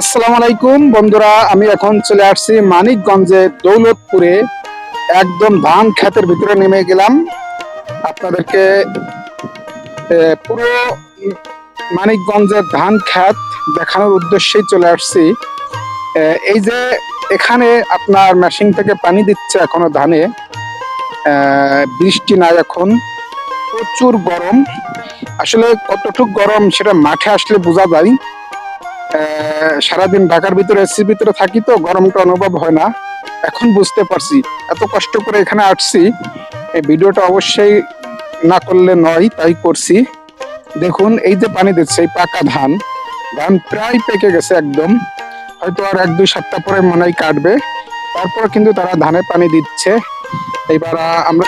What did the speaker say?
আসসালামু আলাইকুম, বন্ধুরা, আমি এখন চলে আসছি মানিকগঞ্জে দৌলতপুরে। একদম ধান ক্ষেতের ভিতরে নেমে গেলাম। আপনাদেরকে পুরো মানিকগঞ্জের ধান ক্ষেত দেখানোর উদ্দেশ্যেই চলে আসছি। এই যে এখানে আপনার মেশিন থেকে পানি দিচ্ছে এখনও ধানে। বৃষ্টি নাই এখন, প্রচুর গরম। আসলে কতটুক গরম সেটা মাঠে আসলে বোঝা যায়। সারাদিন ঢাকার ভিতরে এসির ভিতরে থাকি তো গরমটা অনুভব হয় না। এখন বুঝতে পারছি এত কষ্ট করে এখানে আসছি। এই ভিডিওটা অবশ্যই না করলে নয় তাই করছি। দেখুন এই যে পানি দিচ্ছে এই পাকা ধান ধান প্রায় পেকে গেছে একদম। হয়তো আর এক দুই সপ্তাহ পরে মনে হয় কাটবে। তারপর কিন্তু তারা ধানে পানি দিচ্ছে। এইবার আহ, আমরা